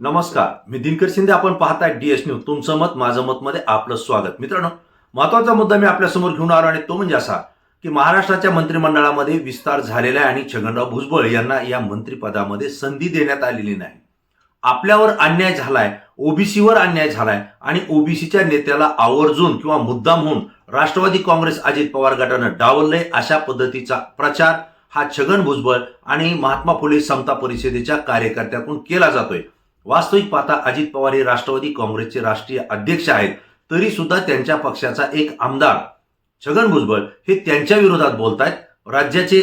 नमस्कार मी दिनकर शिंदे. आपण पाहताय डीएस न्यूज तुमचं मत माझं मत मध्ये आपलं स्वागत. मित्रांनो महत्त्वाचा मुद्दा मी आपल्यासमोर घेऊन आलो आणि तो म्हणजे असा की महाराष्ट्राच्या मंत्रिमंडळामध्ये विस्तार झालेला आहे आणि छगनराव भुजबळ यांना या मंत्रिपदामध्ये संधी देण्यात आलेली नाही. आपल्यावर अन्याय झालाय ओबीसीवर अन्याय झालाय आणि ओबीसीच्या नेत्याला आवर्जून किंवा मुद्दाम होऊन राष्ट्रवादी काँग्रेस अजित पवार गटानं डावललंय अशा पद्धतीचा प्रचार हा छगन भुजबळ आणि महात्मा फुले समता परिषदेच्या कार्यकर्त्याकडून केला जातोय. वास्तविक पाहता अजित पवार हे राष्ट्रवादी काँग्रेसचे राष्ट्रीय अध्यक्ष आहेत तरी सुद्धा त्यांच्या पक्षाचा एक आमदार छगन भुजबळ हे त्यांच्या विरोधात बोलतायत. राज्याचे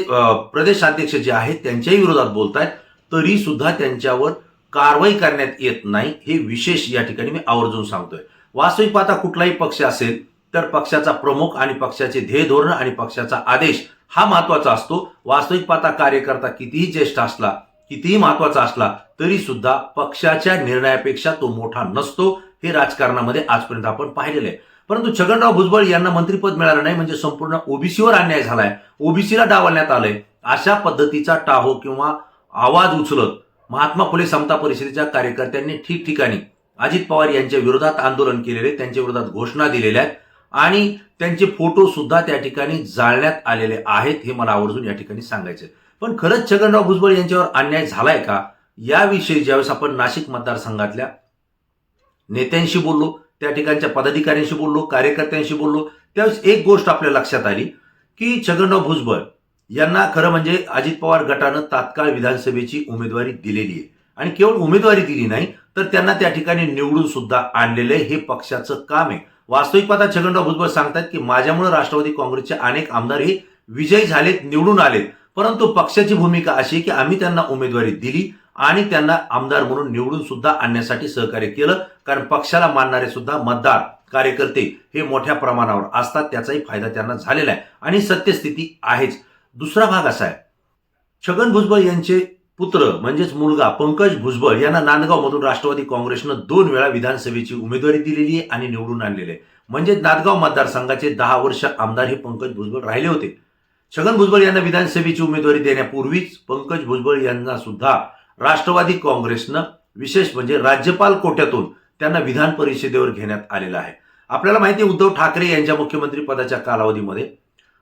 प्रदेशाध्यक्ष जे आहेत त्यांच्याही विरोधात बोलतायत. तरी सुद्धा त्यांच्यावर कारवाई करण्यात येत नाही हे विशेष या ठिकाणी मी आवर्जून सांगतोय. वास्तविक पाहता कुठलाही पक्ष असेल तर पक्षाचा प्रमुख आणि पक्षाचे ध्येय धोरण आणि पक्षाचा आदेश हा महत्त्वाचा असतो. वास्तविक पाहता कार्यकर्ता कितीही ज्येष्ठ असला कितीही महत्त्वाचा असला तरी सुद्धा पक्षाच्या निर्णयापेक्षा तो मोठा नसतो हे राजकारणामध्ये आजपर्यंत आपण पाहिलेलं आहे. परंतु छगनराव भुजबळ यांना मंत्रिपद मिळालं नाही म्हणजे संपूर्ण ओबीसीवर अन्याय झालाय. ओबीसीला डावलण्यात आलंय. अशा पद्धतीचा टाहो किंवा आवाज उचलत महात्मा फुले समता परिषदेच्या कार्यकर्त्यांनी ठिकठिकाणी अजित पवार यांच्या विरोधात आंदोलन केलेले त्यांच्या विरोधात घोषणा दिलेल्या आहेत आणि त्यांचे फोटो सुद्धा त्या ठिकाणी जाळण्यात आलेले आहेत हे मला आवर्जून या ठिकाणी सांगायचे पण खरंच छगनराव भुजबळ यांच्यावर अन्याय झालाय का? याविषयी ज्यावेळेस आपण नाशिक मतदारसंघातल्या नेत्यांशी बोललो त्या ठिकाणच्या पदाधिकाऱ्यांशी बोललो कार्यकर्त्यांशी बोललो त्यावेळेस एक गोष्ट आपल्या लक्षात आली की छगनराव भुजबळ यांना खरं म्हणजे अजित पवार गटानं तात्काळ विधानसभेची उमेदवारी दिलेली आहे. आणि केवळ उमेदवारी दिली नाही तर त्यांना त्या ठिकाणी निवडून सुद्धा आणलेलं आहे. हे पक्षाचं काम आहे. वास्तविक पाहता छगनराव भुजबळ सांगतात की माझ्यामुळे राष्ट्रवादी काँग्रेसचे अनेक आमदार हे विजयी झालेत निवडून आलेत. परंतु पक्षाची भूमिका अशी की आम्ही त्यांना उमेदवारी दिली आणि त्यांना आमदार म्हणून निवडून सुद्धा आणण्यासाठी सहकार्य केलं. कारण पक्षाला मानणारे सुद्धा मतदार कार्यकर्ते हे मोठ्या प्रमाणावर असतात. त्याचाही फायदा त्यांना झालेला आहे. आणि सत्यस्थिती आहेच. दुसरा भाग असा आहे. छगन भुजबळ यांचे पुत्र म्हणजेच मुलगा पंकज भुजबळ यांना नांदगावमधून राष्ट्रवादी काँग्रेसनं दोन वेळा विधानसभेची उमेदवारी दिलेली आहे आणि निवडून आणलेले आहे. म्हणजे नांदगाव मतदारसंघाचे दहा वर्ष आमदार हे पंकज भुजबळ राहिले होते. छगन भुजबळ यांना विधानसभेची उमेदवारी देण्यापूर्वीच पंकज भुजबळ यांना सुद्धा राष्ट्रवादी काँग्रेसनं विशेष म्हणजे राज्यपाल कोट्यातून त्यांना विधान परिषदेवर घेण्यात आलेलं आहे. आपल्याला माहिती आहे उद्धव ठाकरे यांच्या मुख्यमंत्री पदाच्या कालावधीमध्ये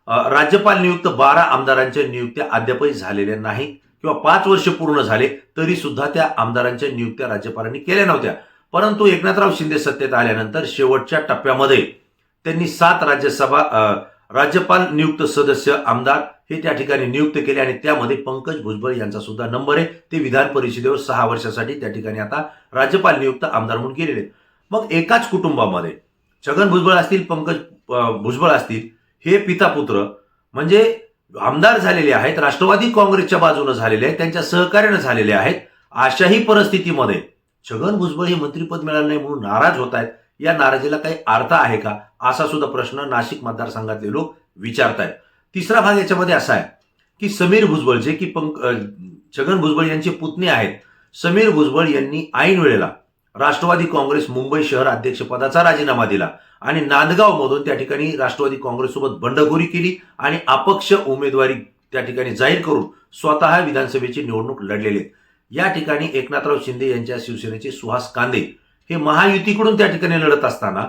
राज्यपाल नियुक्त बारा आमदारांच्या नियुक्त्या अद्यापही झालेल्या नाहीत किंवा पाच वर्ष पूर्ण झाले तरी सुद्धा त्या आमदारांच्या नियुक्त्या राज्यपालांनी केल्या नव्हत्या. परंतु एकनाथराव शिंदे सत्तेत आल्यानंतर शेवटच्या टप्प्यामध्ये त्यांनी सात राज्यसभा राज्यपाल नियुक्त सदस्य आमदार हे त्या ठिकाणी नियुक्त केले आणि त्यामध्ये पंकज भुजबळ यांचा सुद्धा नंबर आहे. ते विधान परिषदेवर सहा वर्षासाठी त्या ठिकाणी आता राज्यपाल नियुक्त आमदार म्हणून गेलेले मग एकाच कुटुंबामध्ये छगन भुजबळ असतील पंकज भुजबळ असतील हे पिता पुत्र म्हणजे आमदार झालेले आहेत राष्ट्रवादी काँग्रेसच्या बाजूने झालेले आहेत त्यांच्या सहकार्याने झालेले आहेत अशाही परिस्थितीमध्ये छगन भुजबळ हे मंत्रिपद मिळालं नाही म्हणून नाराज होत आहेत. या नाराजीला काही अर्थ आहे का? असा सुद्धा प्रश्न नाशिक मतदारसंघातले लोक विचारतायत. तिसरा भाग याच्यामध्ये असा आहे की समीर भुजबळ जे की पंक छगन भुजबळ यांचे पुतणे आहेत समीर भुजबळ यांनी ऐन वेळेला राष्ट्रवादी काँग्रेस मुंबई शहर अध्यक्षपदाचा राजीनामा दिला आणि नांदगावमधून त्या ठिकाणी राष्ट्रवादी काँग्रेससोबत बंडखोरी केली आणि अपक्ष उमेदवारी त्या ठिकाणी जाहीर करून स्वतः विधानसभेची निवडणूक लढलेले. या ठिकाणी एकनाथराव शिंदे यांच्या शिवसेनेचे सुहास कांदे हे महायुतीकडून त्या ठिकाणी लढत असताना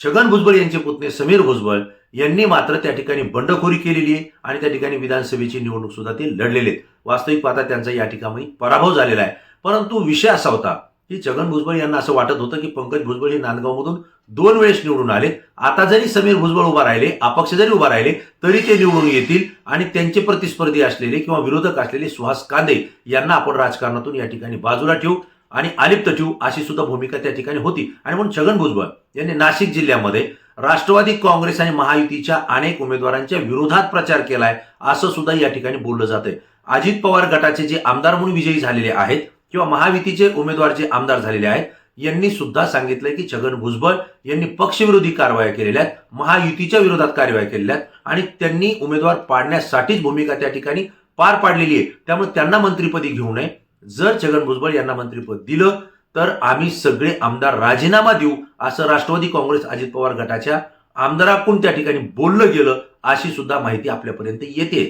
छगन भुजबळ यांचे पुतणे समीर भुजबळ यांनी मात्र त्या ठिकाणी बंडखोरी केलेली आहे आणि त्या ठिकाणी विधानसभेची निवडणूक सुद्धा ते लढलेले आहेत. वास्तविक पाहता त्यांचा या ठिकाणी पराभव झालेला आहे. परंतु विषय असा होता की छगन भुजबळ यांना असं वाटत होतं की पंकज भुजबळ हे नांदगावमधून दोन वेळेस निवडून आले आता जरी समीर भुजबळ उभा राहिले अपक्ष जरी उभा राहिले तरी ते निवडून येतील आणि त्यांचे प्रतिस्पर्धी असलेले किंवा विरोधक असलेले सुहास कांदे यांना आपण राजकारणातून या ठिकाणी बाजूला ठेवू. आणि अलिप्त ठेवू अशी सुद्धा भूमिका त्या ठिकाणी होती. आणि म्हणून छगन भुजबळ यांनी नाशिक जिल्ह्यामध्ये राष्ट्रवादी काँग्रेस आणि महायुतीच्या अनेक उमेदवारांच्या विरोधात प्रचार केलाय असं सुद्धा या ठिकाणी बोललं जातंय. अजित पवार गटाचे जे आमदार म्हणून विजयी झालेले आहेत किंवा महायुतीचे उमेदवार जे आमदार झालेले आहेत यांनी सुद्धा सांगितलंय की छगन भुजबळ यांनी पक्षविरोधी कारवाया केलेल्या आहेत महायुतीच्या विरोधात कारवाया केलेल्या आहेत आणि त्यांनी उमेदवार पाडण्यासाठीच भूमिका त्या ठिकाणी पार पाडलेली आहे. त्यामुळे त्यांना मंत्रिपदी घेऊ नये जर छगन भुजबळ यांना मंत्रिपद दिलं तर आम्ही सगळे आमदार राजीनामा देऊ असं राष्ट्रवादी काँग्रेस अजित पवार गटाच्या आमदाराकडून त्या ठिकाणी बोललं गेलं अशी सुद्धा माहिती आपल्यापर्यंत येते.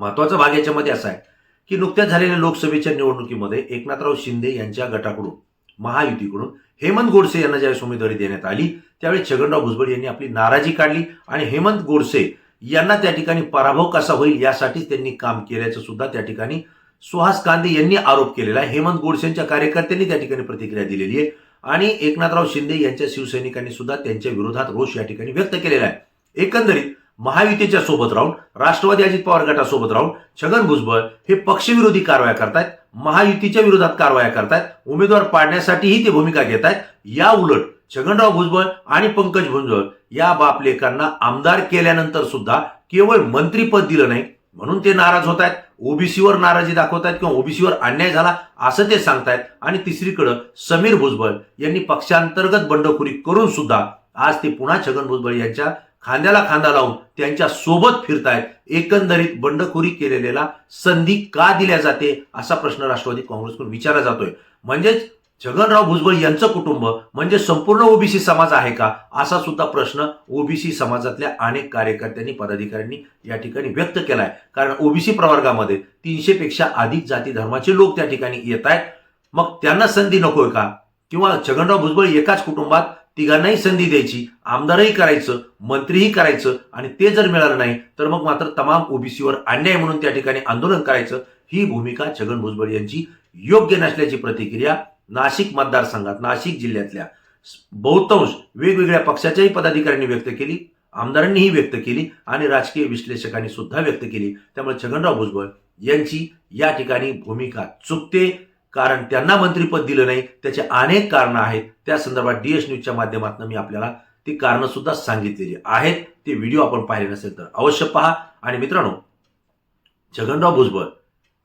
महत्त्वाचा भाग याच्यामध्ये असा आहे की नुकत्याच झालेल्या लोकसभेच्या निवडणुकीमध्ये एकनाथराव शिंदे यांच्या गटाकडून महायुतीकडून हेमंत गोडसे यांना ज्यावेळेस उमेदवारी देण्यात आली त्यावेळी छगनराव भुजबळ यांनी आपली नाराजी काढली आणि हेमंत गोडसे यांना त्या ठिकाणी पराभव कसा होईल यासाठीच त्यांनी काम केल्याचं सुद्धा त्या ठिकाणी सुहास कांदे यांनी आरोप केलेला आहे. हेमंत गोडसेंच्या कार्यकर्त्यांनी त्या ठिकाणी प्रतिक्रिया दिलेली आहे. आणि एकनाथराव शिंदे यांच्या शिवसैनिकांनी सुद्धा त्यांच्या विरोधात रोष या ठिकाणी व्यक्त केलेला आहे. एकंदरीत महायुतीच्या सोबत राहून राष्ट्रवादी अजित पवार गटासोबत राहून छगन भुजबळ हे पक्षविरोधी कारवाया करतायत महायुतीच्या विरोधात कारवाया करतायत उमेदवार पाडण्यासाठीही ते भूमिका घेत आहेत या उलट छगनराव भुजबळ आणि पंकज भुजबळ या बापलेकांना आमदार केल्यानंतर सुद्धा केवळ मंत्रीपद दिलं नाही म्हणून ते नाराज होत आहेत ओबीसीवर नाराजी दाखवत आहेत किंवा ओबीसीवर अन्याय झाला असं ते सांगतायत. आणि तिसरीकडं समीर भुजबळ यांनी पक्षांतर्गत बंडखोरी करून सुद्धा आज ते पुन्हा छगन भुजबळ यांच्या खांद्याला खांदा लावून त्यांच्यासोबत फिरतायत. एकंदरीत बंडखोरी केलेल्याला संधी का दिल्या जाते असा प्रश्न राष्ट्रवादी काँग्रेसकडून विचारला जातोय. म्हणजेच छगनराव भुजबळ यांचं कुटुंब म्हणजे संपूर्ण ओबीसी समाज आहे का? असा सुद्धा प्रश्न ओबीसी समाजातल्या अनेक कार्यकर्त्यांनी पदाधिकाऱ्यांनी या ठिकाणी व्यक्त केलाय. कारण ओबीसी प्रवर्गामध्ये तीनशेपेक्षा अधिक जाती धर्माचे लोक त्या ठिकाणी येत आहेत. मग त्यांना संधी नकोय का? किंवा छगनराव भुजबळ एकाच कुटुंबात तिघांनाही संधी द्यायची आमदारही करायचं मंत्रीही करायचं आणि ते जर मिळालं नाही तर मग मात्र तमाम ओबीसीवर अन्याय म्हणून त्या ठिकाणी आंदोलन करायचं. ही भूमिका छगन भुजबळ यांची योग्य नसल्याची प्रतिक्रिया नाशिक मतदारसंघात नाशिक जिल्ह्यातल्या बहुतांश वेगवेगळ्या पक्षाच्याही पदाधिकाऱ्यांनी व्यक्त केली आमदारांनीही व्यक्त केली आणि राजकीय विश्लेषकांनी सुद्धा व्यक्त केली. त्यामुळे छगनराव भुजबळ यांची या ठिकाणी भूमिका चुकते कारण त्यांना मंत्रीपद दिलं नाही. त्याचे अनेक कारणं आहेत. त्या संदर्भात डीएस न्यूजच्या माध्यमातून मी आपल्याला ती कारणं सुद्धा सांगितलेली आहेत. ते व्हिडिओ आपण पाहिले नसेल तर अवश्य पहा. आणि मित्रांनो छगनराव भुजबळ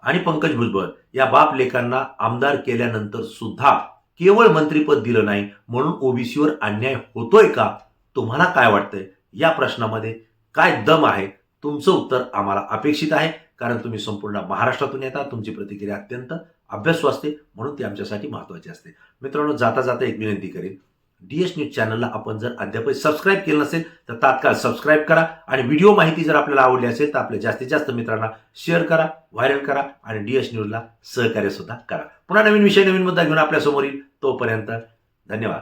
आणि पंकज भुजबळ या बाप लेखांना आमदार केल्यानंतर सुद्धा केवळ मंत्रीपद दिलं नाही म्हणून ओबीसीवर अन्याय होतोय का? तुम्हाला काय वाटतंय? या प्रश्नामध्ये काय दम आहे? तुमचं उत्तर आम्हाला अपेक्षित आहे कारण तुम्ही संपूर्ण महाराष्ट्रातून येता तुमची प्रतिक्रिया अत्यंत अभ्यासू असते म्हणून ती आमच्यासाठी महत्वाची असते. मित्रांनो जाता जाता एक विनंती करेन डी एस न्यूज चॅनलला आपण जर अद्याप सबस्क्राईब केलं नसेल तर तात्काळ सबस्क्राईब करा आणि व्हिडिओ माहिती जर आपल्याला आवडली असेल तर आपल्या जास्तीत जास्त मित्रांना शेअर करा व्हायरल करा आणि डी एस न्यूजला सहकार्य सुद्धा करा. पुन्हा नवीन विषय नवीन मुद्दा घेऊन आपल्यासमोर येईल तोपर्यंत धन्यवाद.